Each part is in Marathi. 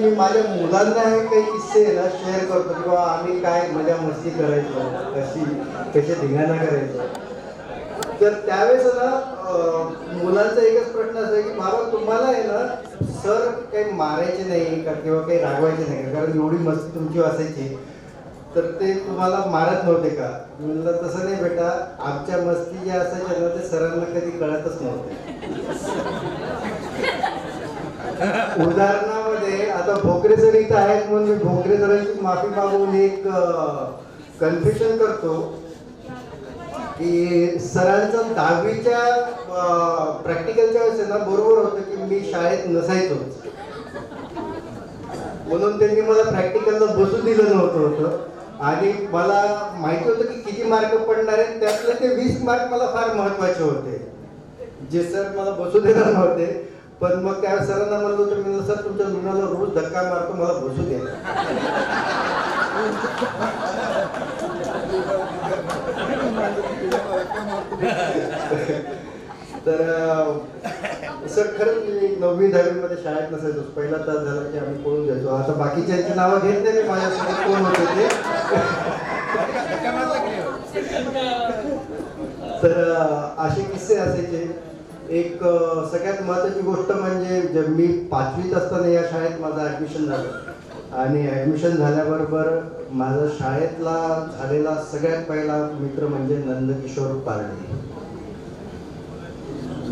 मी माझ्या मुलांना हे काही किस्से आहे ना शेअर करतो की बाबा आम्ही काय मजा मस्ती करायचो कशी कसे धिंगाणा करायचो. तर त्यावेळेस ना मुलांचा एकच प्रश्न असा की बाबा तुम्हाला आहे ना सर काही मारायचे नाही का किंवा काही रागवायचे नाही का? कारण एवढी मस्ती तुमची असायची. तर ते तुम्हाला मारत नव्हते का? म्हणलं तसं नाही बेटा. आमच्या मस्ती ज्या असायच्या ना ते सरांना कधी कळतच नव्हते. उदाहरणा आता भोकरे सर इथं आहेत म्हणून मी भोकरे सरांची माफी मागून एक कन्फ्युजन करतो. की सरांचं दहावीच्या प्रॅक्टिकलच्या वेळेस ना बरोबर होतं की मी शाळेत नसायचो. म्हणून त्यांनी मला प्रॅक्टिकलला बसू दिलं नव्हतं होतं. आणि मला माहिती होतं की किती मार्क पडणार आहेत त्यातले ते वीस मार्क मला फार महत्त्वाचे होते. जे सर मला बसू देणार नव्हते. पण मग त्या सरांना म्हणलं तर मी सर तुमच्या लुणाला रोज धक्का मारतो मला बसू द्या. तर सर खरंच नववी दहावीमध्ये शाळेत नसायचो. पहिला तास झाला की आम्ही पळून जायचो. आता बाकीच्या नावं घेत नाही मी माझ्यासोबत कोण होते ते? तर असे किस्से असायचे. एक सगळ्यात महत्वाची गोष्ट म्हणजे जे मी पाचवीत असताना या शाळेत माझं ऍडमिशन झालं. आणि ऍडमिशन झाल्याबरोबर माझा शाळेतला झालेला सगळ्यात पहिला मित्र म्हणजे नंदकिशोर पारडे.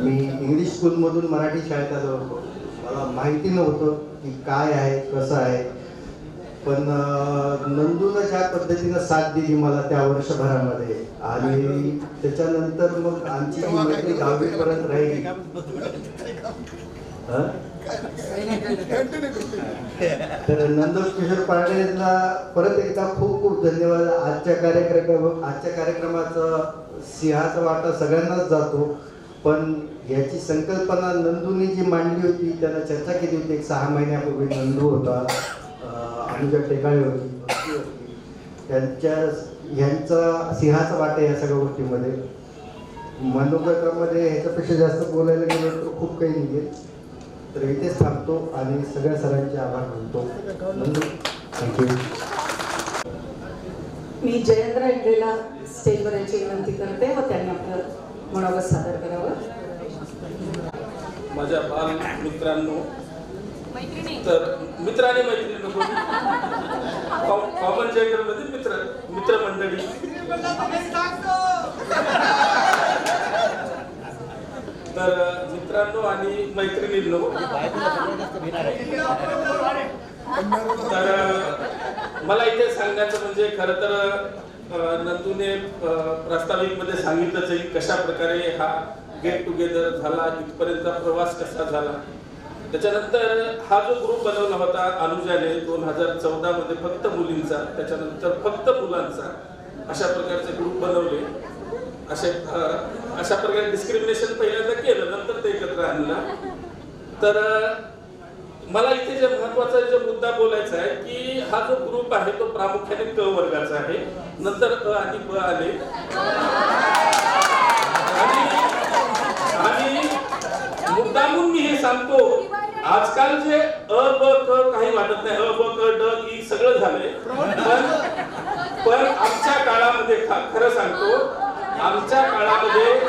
मी इंग्लिश स्कूलमधून मराठी शाळेत आलो होतो. मला माहिती नव्हतं की काय आहे कसं आहे. पण नंदून ज्या पद्धतीनं साथ दिली मला त्या वर्षभरामध्ये आणि त्याच्यानंतर मग आमची मैत्री दहावीपर्यंत राहिली. तर नंदोष किशोर पांडेला परत एकदा खूप खूप धन्यवाद. आजच्या कार्यक्रम आजच्या कार्यक्रमाचा सिंहाचा वाटा सगळ्यांनाच जातो. पण याची संकल्पना नंदूने जी मांडली होती त्याला चर्चा केली होती एक सहा महिन्यापूर्वी नंदू होता. अं, अनुजा टेकाळे होती त्यांच्या ह्यांचा सिंहाचा वाटा या सगळ्या गोष्टीमध्ये. मनोगतामध्ये ह्याच्यापेक्षा जास्त बोलायला गेलो तर खूप काही निघेल तर इथेच थांबतो आणि सगळ्या सरांचे आभार मानतो. नंदू थँक्यू मी जयेंद्र इंगलेला स्टेजवर यायची विनंती करते व त्यांनी आपलं मनोगत सादर करावं. माझ्या बाल मित्रांनो तर मित्राने मैत्रिणी नको कॉमन जेंडरमध्ये मित्र मित्रमंडळी तर मित्रांनो आणि मैत्रिणींनो. तर मला इथे सांगायचं म्हणजे खरं तर नंदूने प्रास्ताविकमध्ये सांगितलंच आहे कशा प्रकारे हा गेट टुगेदर झाला इथपर्यंत प्रवास कसा झाला. त्याच्यानंतर हा जो ग्रुप बनवला होता अनुजाने दोन हजार चौदा मध्ये फक्त मुलींचा त्याच्यानंतर फक्त मुलांचा अशा प्रकारचे ग्रुप बनवले. असे अशा प्रकारे डिस्क्रिमिनेशन पहिल्यांदा केलं नंतर ते एकत्र आणलं. तर मला इथे जे महत्त्वाचा जो मुद्दा बोलायचा आहे की हा जो ग्रुप आहे तो प्रामुख्याने क वर्गाचा आहे. नंतर अ आणि ब आले. आणि आणि मुद्दामून मी हे सांगतो आजकाल जे अ ब क काही वाटत नाही. अ ब क ड ई सगळं झालंय. पण पण आमच्या काळामध्ये खरं सांगतो आमच्या काळामध्ये क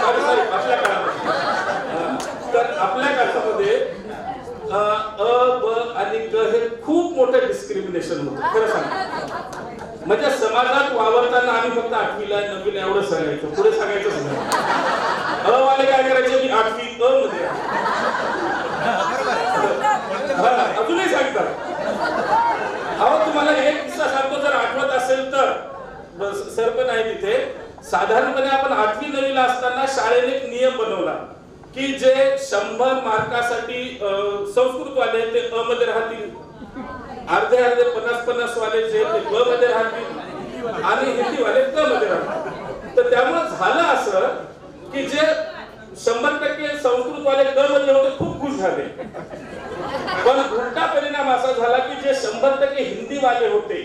सॉरी सॉरी आपल्या काळामध्ये. अं, तर आपल्या काळामध्ये अं, अ ब आणि क हे खूप मोठं डिस्क्रिमिनेशन होतं खरं सांग म्हणजे समाजात वावरताना आम्ही फक्त आठवीला नववीला एवढं सांगायचं. पुढे सांगायचंच नाही. अ वाले काय करायचे? मी आठवी अ मध्ये हा, अजूनही सांगतात अहो तुम्हाला एक किस्सा सांगतो. जर आठवत असेल तर. बस सर पण आहे तिथे साधारणपणे आपण आठवी नवीला असताना शाळेने एक नियम बनवला की जे शंभर मार्कासाठी संस्कृत वाले ते अ मध्ये राहतील. अर्धे अर्धे पन्नास पन्नास वाले जे ते ब मध्ये राहतील आणि हिंदी वाले क मध्ये राहतील. तर त्यामुळे झालं असं की जे शंभर टक्के संस्कृत वाले क मध्ये म्हणजे होते खूप खुश झाले. पण उलटा परिणाम असा झाला की जे शंभर टक्के हिंदी वाले होते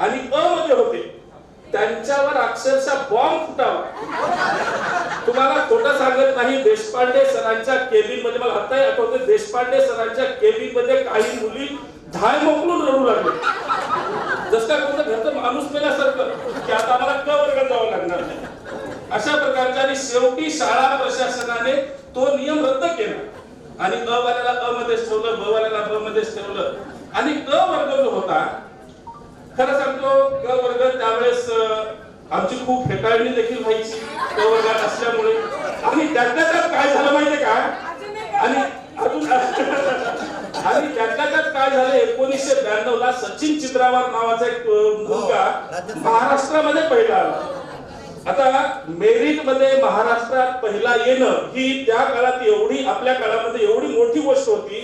आणि अ मध्ये होते त्यांच्यावर अक्षरशः बॉम्ब फुटावा. तुम्हाला खोटं सांगत नाही देशपांडे सरांच्या केबिनमध्ये मला आताही आठवते देशपांडे सरांच्या केबिनमध्ये काही मुली धाय मोकलून रडू लागले. जसं कोणतं घरचं माणूस मेल्यासारखं की आता आम्हाला क वर्गात अशा प्रकारच्या आणि शेवटी शाळा प्रशासनाने तो नियम रद्द केला. आणि अ वाल्याला अ मध्येच ठेवलं ब वाल्याला ब मध्येच ठेवलं. आणि क वर्ग जो होता खरं सांगतो क वर्ग त्यावेळेस आमची खूप फेटाळणी देखील व्हायची क वर्गात असल्यामुळे. आणि त्यातल्या त्यात काय झालं माहितीये का? आणि अजून आणि त्यातल्या त्यात काय झालं एकोणीसशे ब्याण्णव ला सचिन चित्रावर नावाचा एक मुलगा महाराष्ट्रामध्ये पहिला आला. आता मेरिटमध्ये महाराष्ट्रात पहिला येणं ही त्या काळात एवढी आपल्या काळामध्ये एवढी मोठी गोष्ट होती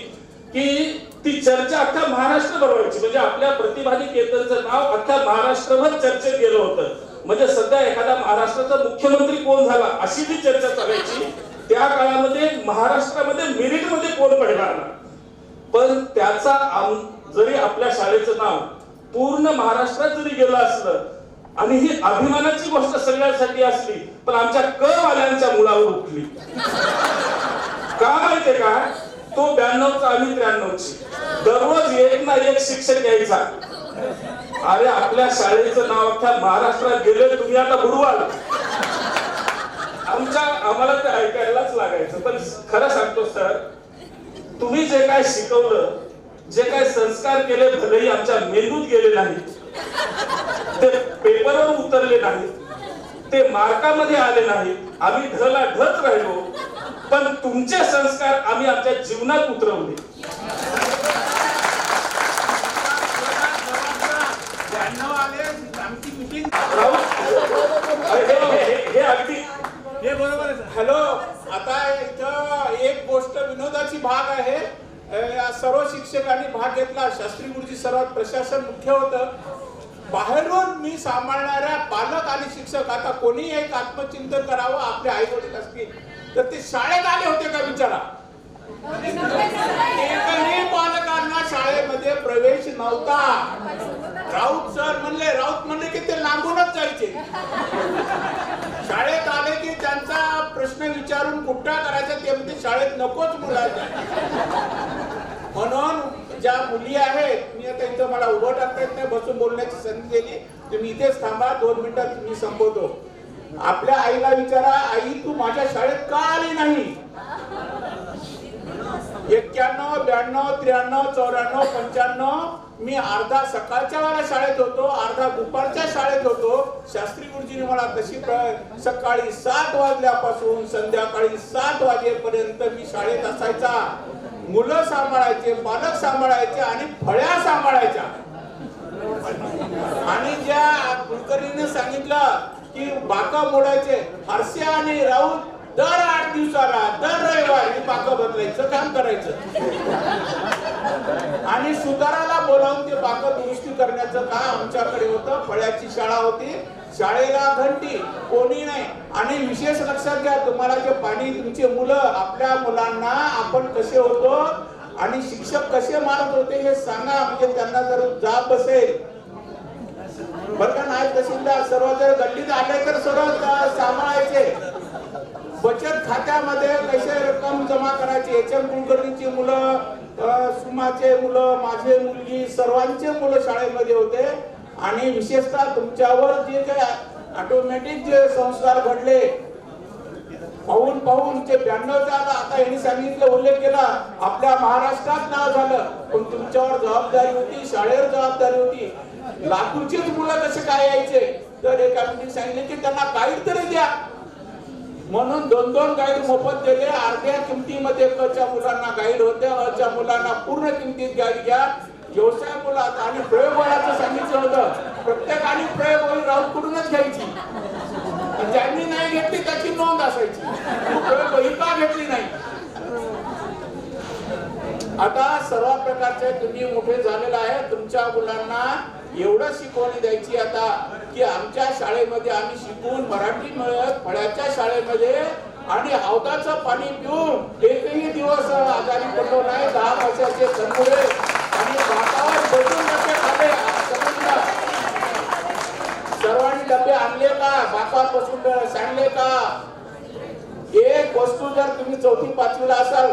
की ती चर्चा अख्ख्या महाराष्ट्र भरवायची म्हणजे आपल्या प्रतिभानी केंद्रचं नाव अख्ख्या महाराष्ट्रभर चर्चेत गेलं होतं. म्हणजे सध्या एखादा महाराष्ट्राचा मुख्यमंत्री कोण झाला अशी ती चर्चा चालायची त्या काळामध्ये महाराष्ट्रामध्ये मेरिटमध्ये कोण पडणार पण त्याचा जरी आपल्या शाळेचं नाव पूर्ण महाराष्ट्रात जरी गेलं असलं आणि ही अभिमानाची गोष्ट सगळ्यांसाठी असली पण आमच्या कवाल्यांच्या मुलावर उठली. का माहितीये का? तो ब्याण्णवचा आम्ही त्र्याण्णवची. दररोज एक ना एक शिक्षक यायचा. अरे आपल्या शाळेचं नाव अख्ख्या महाराष्ट्रात गेले तुम्ही आता बुडवाल. आमच्या आम्हाला ते ऐकायलाच लागायचं. पण खरं सांगतो सर तुम्ही जे काय शिकवलं जे काय संस्कार केले भलेही आमच्या मेंदूत गेले नाही ते पेपरवर उतरले नाहीत. ते मार्कामध्ये आले नाहीत आम्ही ढला ढच राहिलो. पण तुमचे संस्कार आम्ही आमच्या जीवनात उतरवले. हे- अगदी. हे बरोबर हॅलो आता इथं एक गोष्ट विनोदाची भाग आहे. सर्व शिक्षकांनी भाग घेतला. शास्त्री गुरुजी सर्वात प्रशासन मुख्य होतं. बाहेरून मी सांभाळणाऱ्या पालक आणि शिक्षक आता कोणी एक आत्मचिंतन करावं आपले आई वडील असतील तर ते शाळेत आले होते का विचारा एकही पालकांना शाळेमध्ये प्रवेश नव्हता. राऊत सर म्हणले राऊत म्हणले की ते लांबूनच जायचे. शाळेत आले की त्यांचा प्रश्न विचारून कुठला करायचा ते म्हणजे शाळेत नकोच मुलांना. म्हणून ज्या मुली आहेत मी आता इथं मला उभं टाकता येत नाही बसून बोलण्याची संधी दिली. तुम्ही इथेच थांबा दोन मिनिटात मी संपवतो. आपल्या आईला विचारा आई तू माझ्या शाळेत का आली नाही? एक्क्याण्णव ब्याण्णव त्र्याण्णव चौऱ्याण्णव पंच्याण्णव. मी अर्धा सकाळच्या वेळा शाळेत होतो अर्धा दुपारच्या शाळेत होतो. शास्त्री गुरुजीने मला तशी सकाळी सात वाजल्यापासून संध्याकाळी सात वाजेपर्यंत मी शाळेत असायचा. मुलं सांभाळायचे पालक सांभाळायचे आणि फळ्या सांभाळायच्या. आणि ज्या कुलकर्णीने सांगितलं की बाका मोडायचे हरसे आणि राऊत दर आठ दिवसाला दर रविवारी बाका बदलायचं काम करायचं. आणि सुताराला बोलावून ते बाका दुरुस्ती करण्याचं काम आमच्याकडे होतं. फळ्याची शाळा होती. शाळेला घंटी कोणी नाही. आणि विशेष लक्षात घ्या तुम्हाला जे पाणी तुमचे मुलं आपल्या मुलांना आपण कसे होतो आणि शिक्षक कसे मारत होते हे सांगा. म्हणजे त्यांना जर जाब बसेल. बरं का नाही तहसीलदार सर्व जर गल्लीत आले तर सर्व सांभाळायचे बचत खात्यामध्ये कसे रक्कम जमा करायची एच एम कुलकर्णीची मुलं सुमाचे मुलं माझे मुलगी सर्वांचे मुलं शाळेमध्ये होते. आणि विशेषतः तुमच्यावर जे काही ऑटोमॅटिक जे संस्कार घडले पाहून पाहून ते ब्याण्णवचा आता आता यांनी सांगितलं उल्लेख केला आपल्या महाराष्ट्रात नाव झालं पण तुमच्यावर जबाबदारी होती शाळेवर जबाबदारी होती. लातूरचीच मुलं कसे काय यायचे? तर एका मुलीने सांगितले की त्यांना काहीतरी तरी द्या. म्हणून दोन दोन गाईड मोफत दिले. अर्ध्या किमतीमध्ये क च्या मुलांना गाईड होते अ च्या मुलांना पूर्ण किमतीत गाईड घ्या. व्यवसाय मुलात आणि प्रयोगवळाचं सांगितलं होतं. प्रत्येकाने प्रयोगवळी राऊत कुठूनच घ्यायची? ज्यांनी नाही घेतली त्याची नोंद असायची. प्रयोगवही का घेतली नाही? आता सर्व प्रकारचे तुम्ही मोठे झालेला आहे तुमच्या मुलांना एवढं शिकवणी द्यायची आता की आमच्या शाळेमध्ये आम्ही शिकून मराठी मिळत फळ्याच्या शाळेमध्ये आणि हौदाचं पाणी पिऊन एकही दिवस आजारी पडलो नाही दहा वर्षाचे तनमुळे आणि भातावर बसून डबे खाल्ले. सर्वांनी डबे आणले का? बापावर बसून सांडले का? एक वस्तू जर तुम्ही चौथी पाचवीला असाल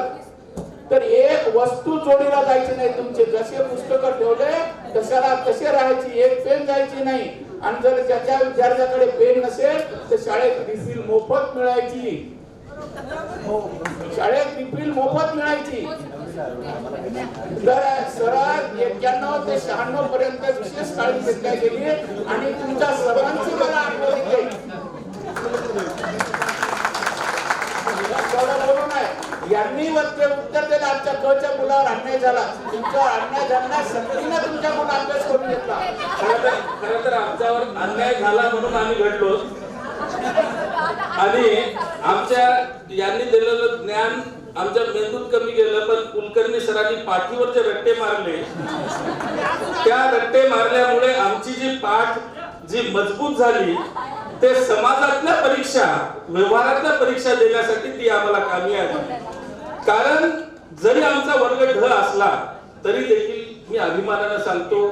तर एक वस्तू चोरीला जायची नाही. तुमचे जसे पुस्तकं ठेवले तशाला तसे राहायची. एक पेन जायची नाही. आणि जर ज्याच्या विद्यार्थ्याकडे पेन नसेल तर शाळेत रिफिल मोफत मिळायची. शाळेत रिफिल मोफत मिळायची. तर सरळ एक्क्याण्णव ते शहाण्णव पर्यंत विशेष काळजी घेतल्या गेली आणि तुमच्या सर्वांची मला आठवण येते तेवढं बोलू नाही यांनी वरचे आमच्या कच्या मुलावर अन्याय झाला? तुमच्यावर अन्याय झाला संगतीनं तुमच्या मुला अभ्यास करून घेतला. खरं तर आमच्यावर अन्याय झाला म्हणून आम्ही घडलो. आणि आमच्या यांनी दिलेलं ज्ञान आमच्या मेंदूत कमी गेलं पण कुलकर्णी सरांनी पाठीवरचे रट्टे मारले. त्या रट्टे मारल्यामुळे आमची जी पाठ जी मजबूत झाली ते समाजातल्या परीक्षा व्यवहारातल्या परीक्षा देण्यासाठी ती आम्हाला कामी आली. कारण जरी आमचा वर्ग ढ असला तरी देखील मी अभिमानानं सांगतो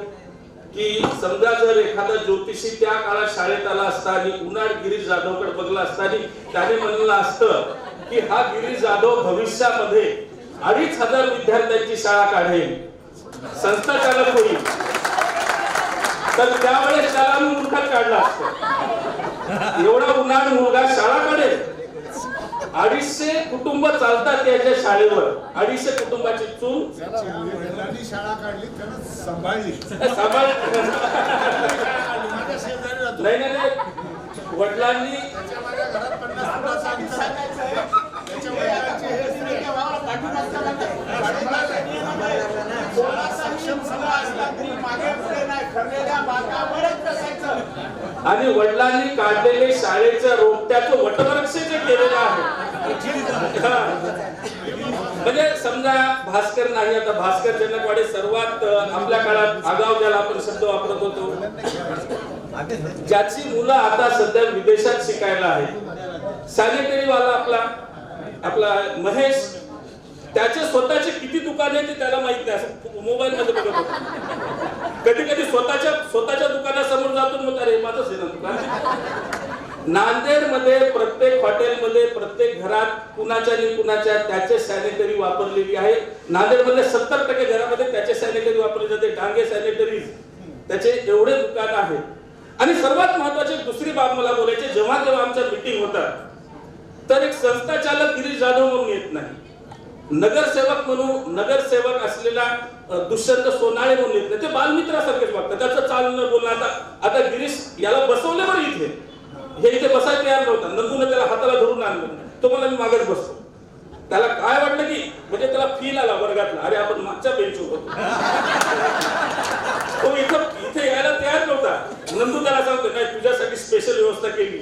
की समजा जर एखादा ज्योतिषी त्या काळात शाळेत आला असता आणि उन्हाळ गिरीश जाधवकडे बघला असता आणि त्याने म्हणलं असतं की हा गिरीश जाधव भविष्यामध्ये अडीच हजार विद्यार्थ्यांची शाळा काढेल. संस्था चालक होईल. तर त्यावेळेस त्याला मी मूर्खात काढला असत. एवढा उन्हाळ मुलगा शाळा काढेल. अडीचशे कुटुंब चालतात याच्या शाळेवर. अडीचशे कुटुंबाची चूल. वडिलांनी शाळा काढली त्यानं सांभाळली. सांभाळ. नाही नाही नाही. वडिलांनी आणि वडिलांनी काढलेले शाळेच्या रोपट्याचं वटवृक्ष जे केलेलं आहे. म्हणजे समजा भास्कर नाही आता भास्कर जनकवाडे सर्वात आपल्या काळात आगाव ज्याला आपण शब्द वापरत होतो. ज्याची मुलं आता सध्या विदेशात शिकायला आहे सॅनिटरी वाला आपला आपला महेश त्याचे स्वतःचे किती दुकान आहे ते त्याला माहीत नाही. मोबाईल मध्ये बघत होतो. कधी कधी स्वतःच्या स्वतःच्या दुकानासमोर जातो मग अरे माझं आहे दुकान नांदेडमध्ये प्रत्येक हॉटेलमध्ये प्रत्येक घरात कुणाच्या आणि कुणाच्या त्याचे सॅनिटरी वापरलेली आहे. नांदेडमध्ये सत्तर टक्के घरामध्ये त्याचे सॅनिटरी वापरले जाते. डांगे सॅनिटरीज त्याचे एवढे दुकान आहे आणि सर्वात महत्वाची दुसरी बाब मला बोलायची जेव्हा जेव्हा आमच्या मिटिंग होतात तर एक संस्था चालक गिरीश जाधव म्हणून येत नाही. नगरसेवक म्हणून नगरसेवक असलेला दुष्यंत सोनाळे म्हणून येत नाही. ते बालमित्रासारखेच वागतात त्याचं चालणं बोलणं आता आता गिरीश याला बसवले बरं इथे. हे इथे बसायला तयार नव्हता. नंदून त्याला हाताला धरून आणलं. तो मला मी मागच बसतो. त्याला काय वाटलं की म्हणजे त्याला फील आला वर्गातला. अरे आपण मागच्या बेंचवर होतो. तो इथं इथे यायला तयार नव्हता. नंदू त्याला सांगतो नाही तुझ्यासाठी स्पेशल व्यवस्था केली.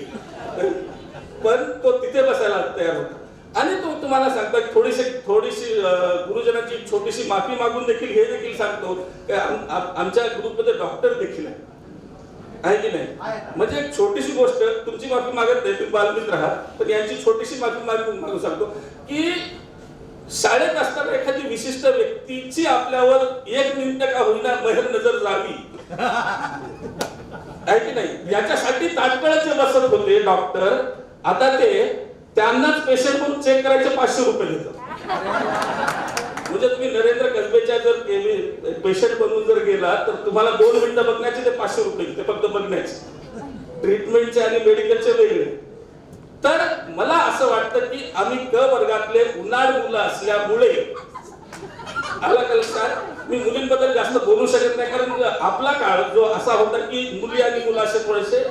पण तो तिथे बसायला तयार होता. आणि तो तुम्हाला सांगतो थोडीशी थोडीशी गुरुजनाची गुरुजनांची छोटीशी माफी मागून देखील हे देखील सांगतो की आमच्या ग्रुपमध्ये डॉक्टर देखील आहे आहे की नाही? म्हणजे एक छोटीशी गोष्ट तुमची माफी मागत नाही तुम्ही बालमित्र आहात पण यांची छोटीशी माफी मागून मागू सांगतो की शाळेत असताना एखादी विशिष्ट व्यक्तीची आपल्यावर एक मिनिट का होईना मेहर नजर जावी. आहे की नाही? याच्यासाठी ताटकळत बसत होते डॉक्टर आता ते त्यांनाच पेशंट म्हणून चेक करायचे पाचशे रुपये घेतात म्हणजे तुम्ही नरेंद्र कसबेच्या जर पेशंट बनवून जर गेला तर तुम्हाला दोन मिनिटं बघण्याचे ते पाचशे रुपये ते फक्त बघण्याचे. ट्रीटमेंटचे आणि मेडिकलचे वेगळे. तर मला असं वाटतं की आम्ही क वर्गातले उन्हाळ मुलं असल्यामुळे आला का लक्षात? मी मुलींबद्दल जास्त बोलू शकत नाही कारण आपला काळ जो असा होता की मुली आणि मुलं असे थोडेसे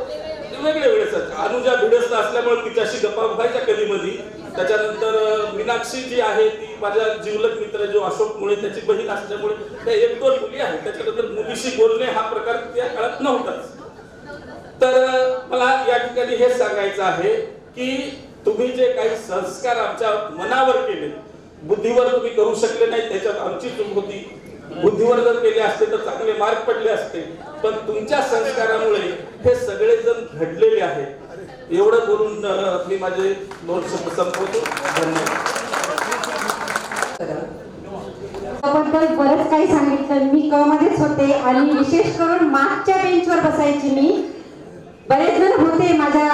वेगळे वेळेस अनुजा भिडस्त असल्यामुळे तिच्याशी गप्पा व्हायच्या कधी मधी त्याच्यानंतर मीनाक्षी जी आहे ती माझ्या जिवलक मित्र जो अशोक मुळे त्याची बहीण असल्यामुळे त्या एक दोन मुली आहेत. त्याच्यानंतर मुलीशी बोलणे हा प्रकार त्या काळात नव्हताच तर मला या ठिकाणी हे सांगायचं आहे की तुम्ही जे काही संस्कार आमच्या मनावर केले बुद्धीवर तुम्ही करू शकले नाही त्याच्यात आमची चूक होती. बुद्धीवर जर केले असते तर चांगले मार्क पडले असते. पण तुमच्या संस्कारामुळे हे सगळे जण घडलेले आहेत. एवढं बोलून मी माझे दोन शब्द संपवतो. धन्यवाद. बरंच काही सांगितलं. मी क मध्येच होते आणि विशेष करून मागच्या बेंचवर बसायची मी. बरेच जण होते माझ्या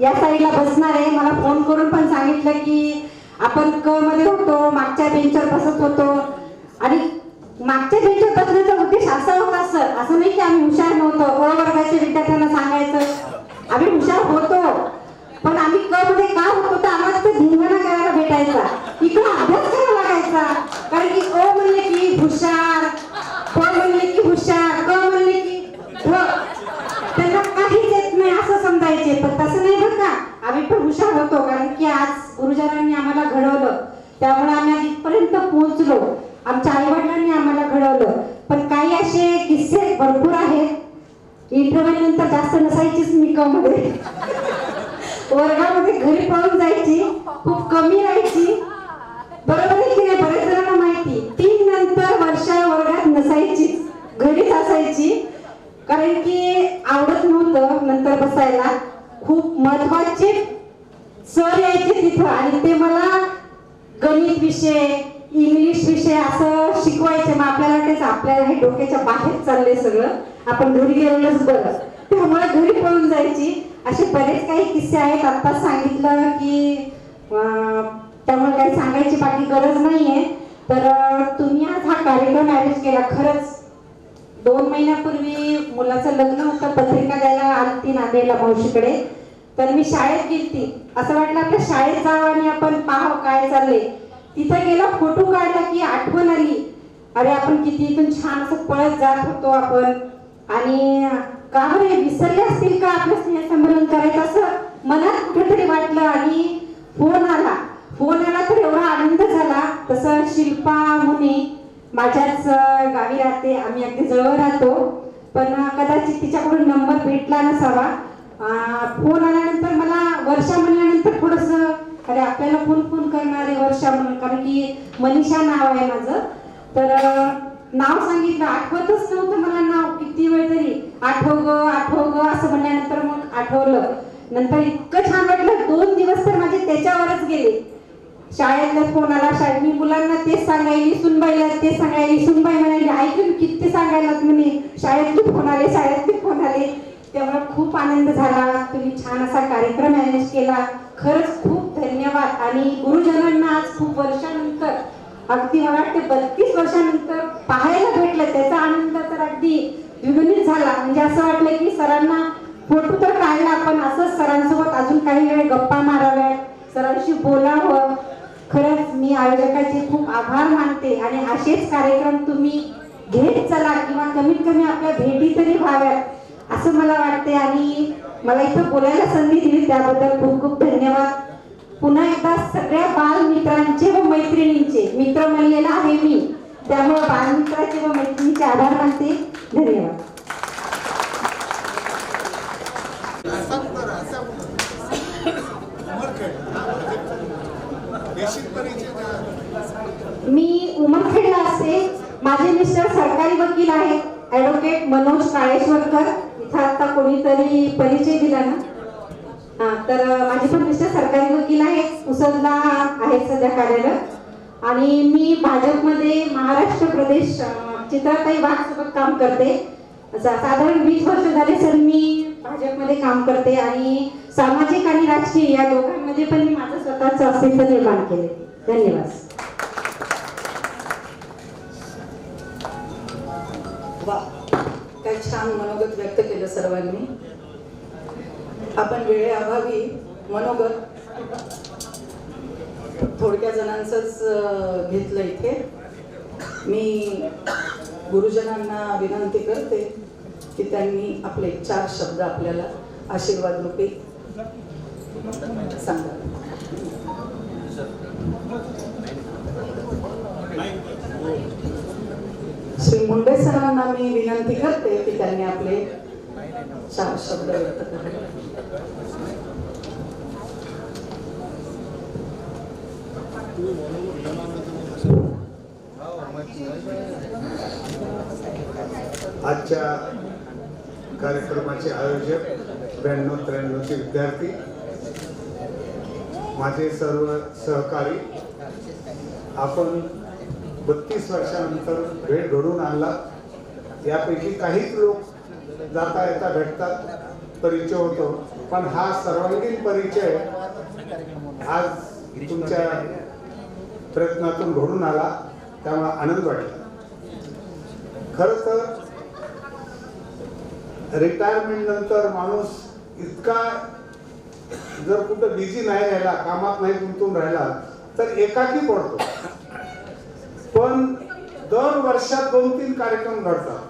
या साईडला बसणार. आहे मला फोन करून पण सांगितलं की आपण क मध्ये होतो मागच्या बेंचवर बसत होतो. आणि मागच्या बेंचवर बसण्याचा उद्देश असा होता सर असं नाही की आम्ही हुशार नव्हतो अ वर्गाच्या विद्यार्थ्यांना सांगायचं. आम्ही हुशार होतो पण आम्ही क मध्ये का होतो तर आम्हाला तिथे धिंगाणा करायला भेटायचा इकडे अभ्यास करावा लागायचा कारण की अ म्हणले की हुशार प म्हणले की हुशार क म्हणले की ढ त्यांना काहीच येत नाही असं समजायचे पण तसं नाही बरं का आम्ही पण हुशार होतो कारण की आज गुरुजनांनी आम्हाला घडवलं त्यामुळे आम्ही आज इथपर्यंत पोहोचलो आमच्या आई वडिलांनी आम्हाला घडवलं पण काही असे किस्से भरपूर आहेत इंटरव्ह्यू नंतर जास्त नसायचीच मी मध्ये वर्गामध्ये घरी पळून जायची खूप कमी राहायची बरोबर आहे की नाही बरेच जणांना माहिती तीन नंतर वर्षा वर्गात नसायची घरीच असायची कारण की आवडत नव्हतं नंतर बसायला खूप महत्त्वाचे सर यायचे तिथं आणि ते मला गणित विषय इंग्लिश विषय असं शिकवायचे मग आपल्याला वाटायचं आपल्याला हे डोक्याच्या बाहेर चाललंय सगळं. आपण घरी गेलेलंच बरं. त्यामुळे घरी पळून जायची. असे बरेच काही किस्से आहेत. आता सांगितलं की त्यामुळे काही सांगायची बाकी गरज नाहीये. तर तुम्ही आज हा कार्यक्रम अरेंज केला. खरंच दोन महिन्यापूर्वी मुलाचं लग्न होतं. पत्रिका द्यायला आलती नांदेडला मावशीकडे. तर मी शाळेत गेलती. असं वाटलं आपल्या शाळेत जावं आणि आपण पाहाव काय चालले तिथं गेला फोटो काढला की आठवण आली. अरे आपण किती इथून छान असं पळत जात होतो आपण. आणि का बरं विसरले असतील का आपलं स्नेहसंमेलन करायचं असं? मनात कुठेतरी वाटलं आणि फोन आला. फोन आला तर एवढा आनंद झाला. तसं शिल्पा मुने माझ्याच गावी राहते. आम्ही अगदी जवळ राहतो. पण कदाचित तिच्याकडून नंबर भेटला नसावा. फोन आल्यानंतर मला वर्षा म्हणल्यानंतर थोडस अरे आपल्याला फोन फोन करणारे वर्षा म्हणून कारण की मनीषा नाव आहे माझं. तर नाव सांगितलं आठवतच नव्हतं मला नाव किती वेळ तरी. आठव ग आठव ग असं म्हणल्यानंतर मग आठवलं. नंतर इतकं छान वाटलं दोन दिवस तर माझे त्याच्यावरच गेले. शाळेतल्या फोन आला शाळेत मी मुलांना तेच सांगायली सुनबाईला तेच सांगायली. सुनबाई म्हणाली ऐकून किती सांगायला म्हणे? शाळेत फोन आले शाळेत फोन आले. त्यामुळे खूप आनंद झाला. तुम्ही छान असा कार्यक्रम मॅनेज केला. खरंच खूप धन्यवाद. आणि गुरुजनांना आज खूप वर्षानंतर अगदी मला वाटते बत्तीस वर्षानंतर पाहायला भेटलं. त्याचा आनंद तर अगदी द्विगुणित झाला. म्हणजे असं वाटलं की सरांना फोटो तर काढला आपण असंच सरांसोबत अजून काही वेळ गप्पा माराव्यात सरांशी बोलावं. खरंच मी आयोजकाचे खूप आभार मानते. आणि असेच कार्यक्रम तुम्ही घेत चला किंवा कमीत कमी आपल्या भेटी तरी व्हाव्यात. असं मला वाटते आणि मला इथं बोलायला संधी दिली त्याबद्दल खूप खूप धन्यवाद. पुन्हा एकदा सगळ्या बालमित्रांचे व मैत्रिणींचे मित्र म्हणलेला आहे मी त्यामुळे बालमित्राचे व मैत्रिणींचे आभार मानते. धन्यवाद. मी उमरखेडला असते माझे मिस्टर सरकारी वकील आहेत ॲडव्होकेट मनोज काळेश्वरकर. इथं आता कोणीतरी परिचय दिला ना? हा तर माझे पण मिस्टर सरकारी वकील आहेत. उसदला आहेत सध्या कार्यरत आणि मी भाजपमध्ये महाराष्ट्र प्रदेश चित्राताई वाघसोबत काम करते. साधारण वीस वर्ष झाले सर मी भाजपमध्ये काम करते आणि सामाजिक आणि राजकीय या दोघांमध्ये पण मी माझं स्वतःचं अस्तित्व निर्माण केले. धन्यवाद. छान मनोगत व्यक्त केलं सर्वांनी. आपण वेळेअभावी मनोगत थोडक्या जणांचंच घेतलं इथे. मी गुरुजनांना विनंती करते की त्यांनी आपले चार शब्द आपल्याला आशीर्वाद रूपी सांगा मी विनंती करते की त्यांनी आपले चार शब्द व्यक्त आजच्या कार्यक्रमाचे आयोजक ब्याण्णव त्र्याण्णवचे विद्यार्थी माझे सर्व सहकारी आपण बत्तीस वर्षानंतर भेट घडून आणला यापैकी काहीच लोक जाता येता भेटतात परिचय होतो. पण हा सर्वांगीण परिचय आज तुमच्या प्रयत्नातून घडून आला त्यामुळे आनंद वाटला. खर तर रिटायरमेंट नंतर माणूस इतका जर कुठं बिझी नाही राहिला कामात नाही गुंतून राहिला तर एकाकी पडतो. दर वर्षात दोन तीन कार्यक्रम घडतात.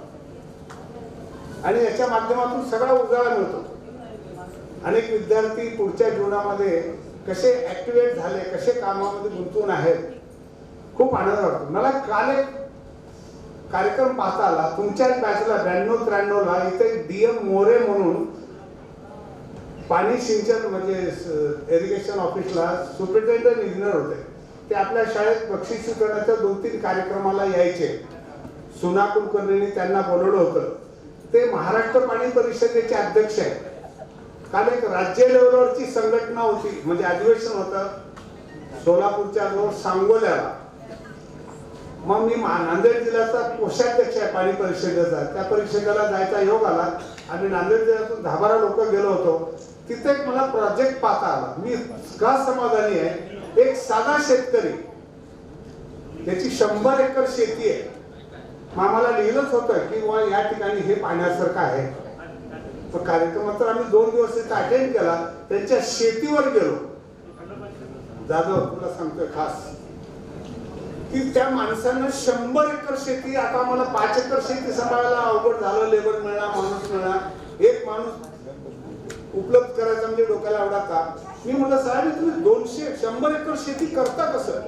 आणि याच्या माध्यमातून सगळा उजाळा मिळतो. अनेक विद्यार्थी पुढच्या जीवनामध्ये कसे ऍक्टिव्हेट झाले कसे कामामध्ये गुंतून आहेत खूप आनंद वाटतो. मला काल एक कार्यक्रम पाहता आला. तुमच्याच बॅचला ब्याण्णव त्र्याण्णव ला इथे डीएम मोरे म्हणून पाणी सिंचन म्हणजे इरिगेशन ऑफिसला सुप्रिटेंडंट इंजिनियर होते. ते आपल्या शाळेत बक्षीस वितरणाच्या दोन तीन कार्यक्रमाला यायचे. सुना कुलकर्णींनी त्यांना बोलवलं होतं. ते महाराष्ट्र पाणी परिषदेचे अध्यक्ष आहेत. काल एक राज्य लेवलवरची संघटना होती म्हणजे अधिवेशन होतं सोलापूरच्या जवळ सांगोल्याला. मग मी नांदेड जिल्ह्याचा कोषाध्यक्ष आहे पाणी परिषदेचा. त्या परिषदेला जायचा योग आला आणि नांदेड जिल्ह्यातून दहा बारा लोक गेलो होतो. तिथे एक मला प्रोजेक्ट पाहता आला. मी का समाधानी आहे? एक साधा शेतकरी त्याची शंभर एकर शेती आहे. मग आम्हाला लिहिलंच होतं की वा या ठिकाणी हे पाहण्यासारखं आहे. तर कार्यक्रम तर आम्ही दोन दिवस तिथे अटेंड केला. त्यांच्या शेतीवर गेलो. जाधव तुला सांगतोय खास. की त्या माणसानं शंभर एकर शेती आता आम्हाला पाच एकर शेती सांभाळायला अवघड झालं लेबर मिळणार माणूस मिळणार. एक माणूस उपलब्ध करायचा म्हणजे डोक्याला एवढा मी म्हटलं साहेब तुम्ही दोनशे शंभर एकर शेती करता कसं?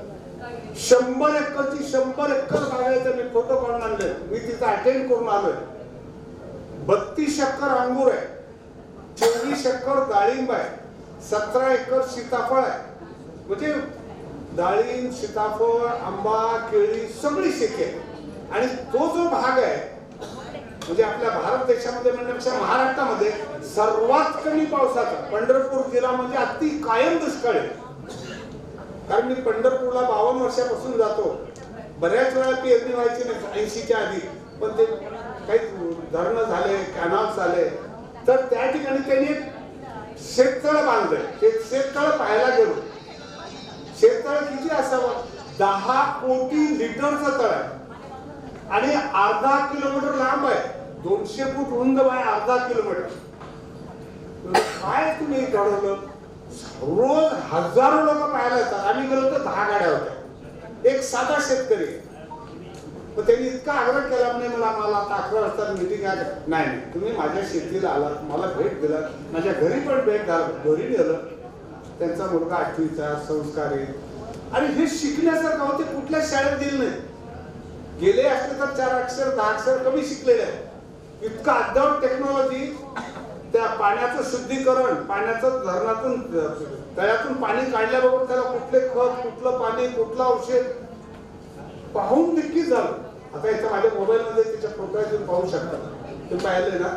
शंभर एकरची शंभर एकर बागायचं मी फोटो काढून आणले मी तिथं अटेंड करून आलोय. बत्तीस एकर अंगूर आहे चोवीस एकर डाळिंब आहे सतरा एकर सीताफळ आहे. म्हणजे डाळिंब सीताफळ आंबा केळी सगळी शेती आहे. आणि तो जो भाग आहे म्हणजे आपल्या भारत देशामध्ये म्हणण्यापेक्षा महाराष्ट्रामध्ये सर्वात कमी पावसाचा पंढरपूर जिल्हा म्हणजे अति कायम दुष्काळ आहे. कारण मी पंढरपूरला बावन्न वर्षापासून जातो. बऱ्याच वेळा पेरणी व्हायची नाही ऐंशीच्या आधी. पण ते काही धरणं झाले कॅनॉल झाले. तर त्या ठिकाणी त्यांनी एक शेततळ बांधलंय. ते शेततळ पाहायला गेलो. शेततळ किती असावं? दहा कोटी लिटरचं तळ आहे. आणि अर्धा किलोमीटर लांब आहे. दोनशे फूट रुंद आहे अर्धा किलोमीटर. काय तुम्ही ठरवलं रोज हजारो लोक पाहायला येतात. आम्ही गेलो तर दहा गाड्या होत्या. एक साधा शेतकरी. मग त्यांनी इतका आग्रह केला म्हणे मला मला आता अकरा वाजता मिटिंग आहे. नाही नाही तुम्ही माझ्या शेतीला आलात मला भेट दिला माझ्या घरी पण भेट घाल घरी नेलं त्यांचा मुलगा आठवीचा संस्कार. आहे आणि हे शिकण्यासारखं होते कुठल्या शाळेत दिलं नाही. गेले असले तर चार अक्षर दहा अक्षर कमी शिकलेले आहे इतकं अद्यावत टेक्नॉलॉजी त्या पाण्याचं शुद्धीकरण पाण्याचं धरणातून तळ्यातून पाणी काढल्याबरोबर त्याला कुठले खत कुठलं पाणी कुठलं औषध पाहून देखील झालं. आता इथं माझ्या मोबाईल मध्ये त्याच्या फोटो तुम्ही पाहू शकता. तुम्ही पाहिले ना?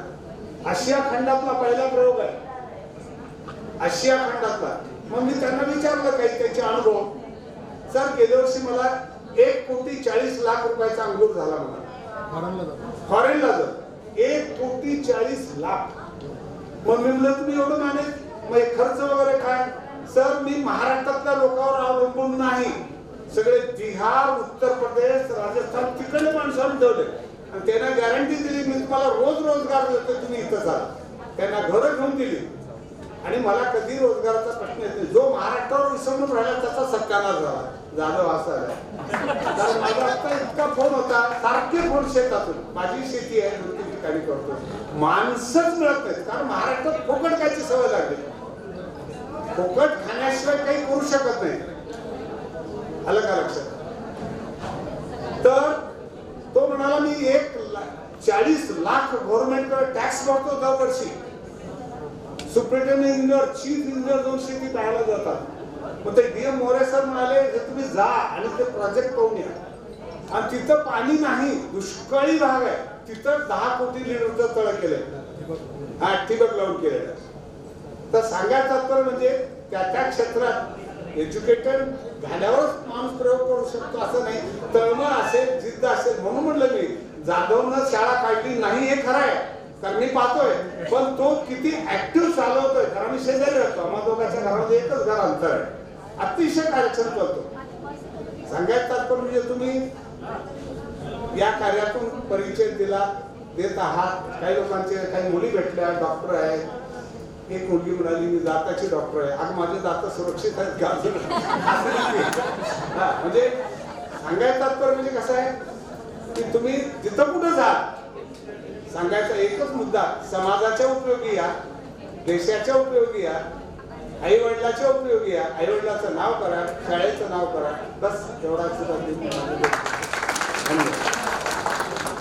आशिया खंडातला पहिला प्रयोग आहे. आशिया खंडातला. मग मी त्यांना विचारलं काही त्याचे अनुभव. सर गेल्या वर्षी मला एक कोटी चाळीस लाख रुपयाचा अंगूर झाला मला फॉरेनला जर एक कोटी चाळीस लाख. मग मी म्हणलं तुम्ही एवढं मॅनेज मग खर्च वगैरे काय? सर मी महाराष्ट्रातल्या लोकांवर अवलंबून नाही. सगळे बिहार उत्तर प्रदेश राजस्थान तिकडे माणसं ठेवले आणि त्यांना गॅरंटी दिली मी तुम्हाला रोज रोजगार देतो तुम्ही इथं चाला त्यांना घरं घेऊन दिली. आणि मला कधी रोजगाराचा प्रश्न येत नाही. जो महाराष्ट्रावर विसरून राहिला त्याचा सत्यानाश झाला. जाधव असा माझा आता इतका फोन होता सारखे फोन शेतातून. माझी शेती आहे ठिकाणी करतो माणसंच मिळत नाहीत. कारण महाराष्ट्रात फुकट खायची सवय लागली. फुकट खाण्याशिवाय काही करू शकत नाही. आलं का लक्षात? तर तो म्हणाला मी एक चाळीस लाख गव्हर्नमेंटकडे टॅक्स भरतो दरवर्षी. सुप्रिटेंडेंट इंजिनियर चीफ इंजिनियर जाऊन शेती पाहायला जातात. मग ते डीएम मोरे सर म्हणाले हे तुम्ही जा आणि ते प्रोजेक्ट पाहून या. आणि तिथं पाणी नाही दुष्काळी भाग आहे. तिथं दहा कोटी लिटरचं तळ केलंय. हा ठिबक लावून केलेलं तर सांगायचं तात्पर्य म्हणजे त्या त्या क्षेत्रात एज्युकेटेड झाल्यावरच माणूस प्रयोग करू शकतो असं नाही. तळमळ असेल जिद्द असेल म्हणून म्हणलं मी जाधवनं शाळा काढली नाही हे खरं आहे. कारण मी पाहतोय. पण तो किती ऍक्टिव्ह चालवतोय. कारण मी शेजारी राहतो. आम्हा दोघांच्या घरामध्ये एकच घर अंतर आहे. अतिशय कार्यक्षम करतो. सांगायचं तात्पर्य म्हणजे तुम्ही या कार्यातून परिचय दिला देत आहात. काही लोकांचे काही मुली भेटल्या डॉक्टर आहेत. एक मुलगी म्हणाली मी दाताची डॉक्टर आहे. आज माझे दात सुरक्षित आहेत का? हा, म्हणजे सांगायचं तात्पर्य म्हणजे कसं आहे? की तुम्ही जिथं कुठं जा सांगायचा एकच मुद्दा समाजाच्या उपयोगी या देशाच्या उपयोगी या आई वडिलाच्या उपयोगी या आई वडिलाचं नाव करा शाळेचं नाव करा बस एवढा सुद्धा धन्यवाद.